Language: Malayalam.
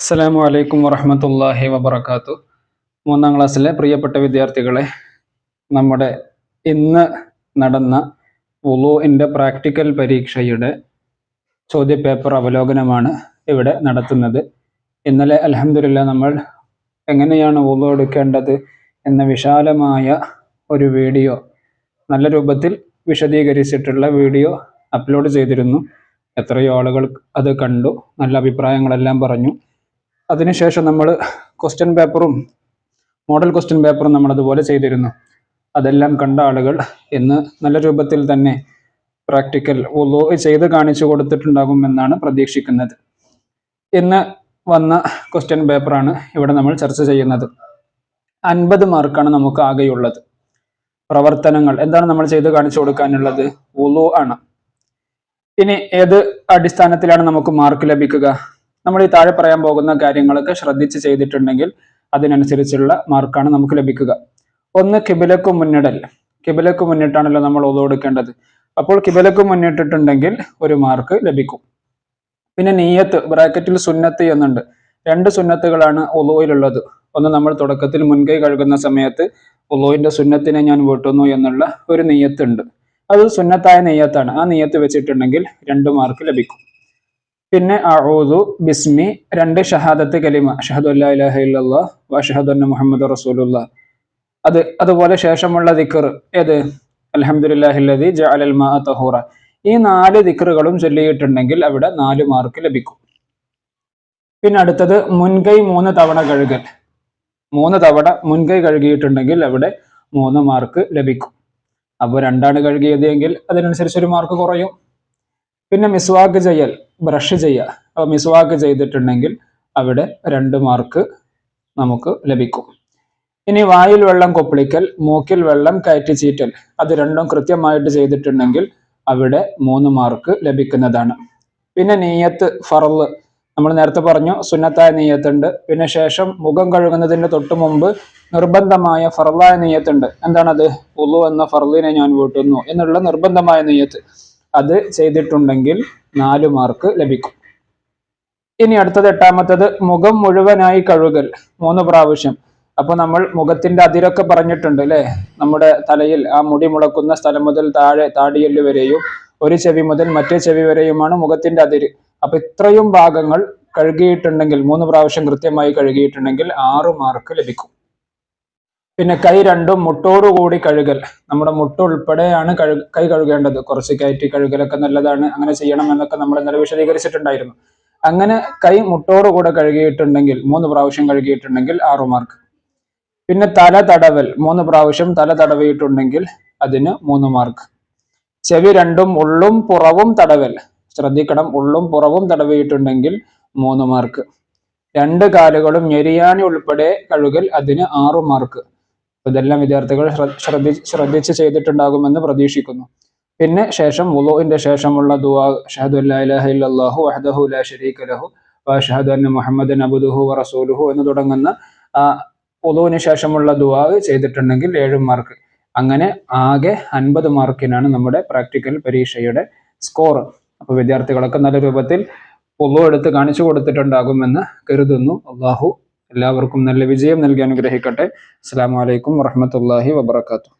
അസ്സലാമു അലൈക്കും വറഹമത്തല്ലാഹി വബർക്കാത്തു മൂന്നാം ക്ലാസ്സിലെ പ്രിയപ്പെട്ട വിദ്യാർത്ഥികളെ നമ്മുടെ ഇന്ന് നടന്ന വുളുവിന്റെ പ്രാക്ടിക്കൽ പരീക്ഷയുടെ ചോദ്യപേപ്പർ അവലോകനമാണ് ഇവിടെ നടത്തുന്നത്. ഇന്നലെ അലഹമില്ല നമ്മൾ എങ്ങനെയാണ് വുളു എടുക്കേണ്ടത് എന്ന വിശാലമായ ഒരു വീഡിയോ നല്ല രൂപത്തിൽ വിശദീകരിച്ചിട്ടുള്ള വീഡിയോ അപ്ലോഡ് ചെയ്തിരുന്നു. എത്രയോ ആളുകൾ അത് കണ്ടു നല്ല അഭിപ്രായങ്ങളെല്ലാം പറഞ്ഞു. അതിനുശേഷം നമ്മൾ ക്വസ്റ്റ്യൻ പേപ്പറും മോഡൽ ക്വസ്റ്റ്യൻ പേപ്പറും നമ്മൾ അതുപോലെ ചെയ്തിരുന്നു. അതെല്ലാം കണ്ട ആളുകൾ ഇന്ന് നല്ല രൂപത്തിൽ തന്നെ പ്രാക്ടിക്കൽ ഒലോ ചെയ്ത് കാണിച്ചു കൊടുത്തിട്ടുണ്ടാകും എന്നാണ് പ്രതീക്ഷിക്കുന്നത്. ഇന്ന് വന്ന ക്വസ്റ്റ്യൻ പേപ്പറാണ് ഇവിടെ നമ്മൾ ചർച്ച ചെയ്യുന്നത്. അൻപത് മാർക്കാണ് നമുക്ക് ആകെയുള്ളത്. പ്രവർത്തനങ്ങൾ എന്താണ് നമ്മൾ ചെയ്ത് കാണിച്ചു കൊടുക്കാനുള്ളത്? ഉളു ആണ്. ഇനി ഏത് അടിസ്ഥാനത്തിലാണ് നമുക്ക് മാർക്ക് ലഭിക്കുക? നമ്മൾ ഈ താഴെ പറയാൻ പോകുന്ന കാര്യങ്ങളൊക്കെ ശ്രദ്ധിച്ച് ചെയ്തിട്ടുണ്ടെങ്കിൽ അതിനനുസരിച്ചുള്ള മാർക്കാണ് നമുക്ക് ലഭിക്കുക. ഒന്ന് കിബിലക്ക് മുന്നിടൽ. കിബിലക്ക് മുന്നിട്ടാണല്ലോ നമ്മൾ ഒതു കൊടുക്കേണ്ടത്. അപ്പോൾ കിബിലക്ക് മുന്നിട്ടിട്ടുണ്ടെങ്കിൽ ഒരു മാർക്ക് ലഭിക്കും. പിന്നെ നീയത്ത് ബ്രാക്കറ്റിൽ സുന്നത്ത് എന്നുണ്ട്. രണ്ട് സുന്നത്തുകളാണ് ഒലോയിലുള്ളത് ഒന്ന് നമ്മൾ തുടക്കത്തിൽ മുൻകൈ കഴുകുന്ന സമയത്ത് ഒലോയിന്റെ സുന്നത്തിനെ ഞാൻ വീട്ടുന്നു എന്നുള്ള ഒരു നെയ്യത്തുണ്ട് അത് സുന്നത്തായ നെയ്യത്താണ് ആ നെയ്യത്ത് വെച്ചിട്ടുണ്ടെങ്കിൽ രണ്ട് മാർക്ക് ലഭിക്കും. പിന്നെ അഊദു ബിസ്മി രണ്ട് ഷഹാദത്ത് കലിമ ഷഹദു അല്ലാ ഇലാഹ അന്ന മുഹമ്മദ് റസൂലുള്ള. അത് അതുപോലെ ശേഷമുള്ള ദിക്കർ ഏത്? അലഹമുല്ലാഹില്ലതി ജഅലൽ മാ തഹൂറ. ഈ നാല് ദിക്കറുകളും ചൊല്ലിയിട്ടുണ്ടെങ്കിൽ അവിടെ നാല് മാർക്ക് ലഭിക്കും. പിന്നെ അടുത്തത് മുൻകൈ മൂന്ന് തവണ കഴുകൽ. മൂന്ന് തവണ മുൻകൈ കഴുകിയിട്ടുണ്ടെങ്കിൽ അവിടെ മൂന്ന് മാർക്ക് ലഭിക്കും. അപ്പോൾ രണ്ടാണ് കഴുകിയത് എങ്കിൽ അതിനനുസരിച്ച് ഒരു മാർക്ക് കുറയും. പിന്നെ മിസ്വാക്ക് ചെയ്യൽ ബ്രഷ് ചെയ്യുക മിസ്വാക്ക് ചെയ്തിട്ടുണ്ടെങ്കിൽ അവിടെ രണ്ട് മാർക്ക് നമുക്ക് ലഭിക്കും. ഇനി വായിൽ വെള്ളം കൊപ്പിളിക്കൽ മൂക്കിൽ വെള്ളം കയറ്റി ചീറ്റൽ അത് രണ്ടും കൃത്യമായിട്ട് ചെയ്തിട്ടുണ്ടെങ്കിൽ അവിടെ മൂന്ന് മാർക്ക് ലഭിക്കുന്നതാണ്. പിന്നെ നീയത്ത് ഫറൽ നമ്മൾ നേരത്തെ പറഞ്ഞു സുന്നത്തായ നീയത്തുണ്ട്. പിന്നെ ശേഷം മുഖം കഴുകുന്നതിന് തൊട്ട് മുമ്പ് നിർബന്ധമായ ഫറലായ നീയത്തുണ്ട്. എന്താണത്? ഉളു എന്ന ഫറലിനെ ഞാൻ വീട്ടുന്നു. എന്നുള്ള നിർബന്ധമായ നീയത്ത്. അത് ചെയ്തിട്ടുണ്ടെങ്കിൽ നാല് മാർക്ക് ലഭിക്കും. ഇനി അടുത്തത് എട്ടാമത്തത് മുഖം മുഴുവനായി കഴുകൽ. മൂന്ന് പ്രാവശ്യം. അപ്പൊ നമ്മൾ മുഖത്തിന്റെ അതിരൊക്കെ പറഞ്ഞിട്ടുണ്ട് അല്ലെ? നമ്മുടെ തലയിൽ ആ മുടി മുളക്കുന്ന സ്ഥലം മുതൽ താഴെ താടിയൽ വരെയും ഒരു ചെവി മുതൽ മറ്റേ ചെവി വരെയുമാണ് മുഖത്തിന്റെ അതിര്. അപ്പൊ ഇത്രയും ഭാഗങ്ങൾ കഴുകിയിട്ടുണ്ടെങ്കിൽ മൂന്ന് പ്രാവശ്യം കൃത്യമായി കഴുകിയിട്ടുണ്ടെങ്കിൽ ആറ് മാർക്ക് ലഭിക്കും. പിന്നെ കൈ രണ്ടും മുട്ടോടുകൂടി കഴുകൽ. നമ്മുടെ മുട്ട് ഉൾപ്പെടെയാണ് കഴു കൈ കഴുകേണ്ടത്. കുറച്ച് കയറ്റി കഴുകലൊക്കെ നല്ലതാണ്. അങ്ങനെ ചെയ്യണം എന്നൊക്കെ നമ്മൾ ഇന്നലെ വിശദീകരിച്ചിട്ടുണ്ടായിരുന്നു. അങ്ങനെ കൈ മുട്ടോടുകൂടെ കഴുകിയിട്ടുണ്ടെങ്കിൽ മൂന്ന് പ്രാവശ്യം കഴുകിയിട്ടുണ്ടെങ്കിൽ ആറു മാർക്ക്. പിന്നെ തല തടവൽ. മൂന്ന് പ്രാവശ്യം തല തടവിയിട്ടുണ്ടെങ്കിൽ അതിന് മൂന്ന് മാർക്ക്. ചെവി രണ്ടും ഉള്ളും പുറവും തടവൽ. ശ്രദ്ധിക്കണം ഉള്ളും പുറവും തടവിയിട്ടുണ്ടെങ്കിൽ മൂന്ന് മാർക്ക്. രണ്ട് കാലുകളും ഞെരിയാണി ഉൾപ്പെടെ കഴുകൽ അതിന് ആറു മാർക്ക്. ഇതെല്ലാം വിദ്യാർത്ഥികൾ ശ്രദ്ധി ശ്രദ്ധിച്ച് ചെയ്തിട്ടുണ്ടാകുമെന്ന് പ്രതീക്ഷിക്കുന്നു. പിന്നെ ശേഷം വുളുവിന്റെ ശേഷമുള്ള ദുആ ഷഹദു അല്ലാഹു വഹ്ദഹു ലാ ലഹു അന്ന മുഹമ്മദൻ അബ്ദുഹു വറസൂലുഹു എന്ന് തുടങ്ങുന്ന ആ ശേഷമുള്ള ദുആ ചെയ്തിട്ടുണ്ടെങ്കിൽ ഏഴ് മാർക്ക്. അങ്ങനെ ആകെ അൻപത് മാർക്കിനാണ് നമ്മുടെ പ്രാക്ടിക്കൽ പരീക്ഷയുടെ സ്കോർ അപ്പോൾ വിദ്യാർത്ഥികളൊക്കെ നല്ല രൂപത്തിൽ വുളു എടുത്ത് കാണിച്ചു കൊടുത്തിട്ടുണ്ടാകുമെന്ന് കരുതുന്നു. അള്ളാഹു എല്ലാവർക്കും നല്ല വിജയം നൽകി അനുഗ്രഹിക്കട്ടെ. അസ്സാം വലൈക്കും വറഹമത്തല്ലാഹി വബർക്കാത്തു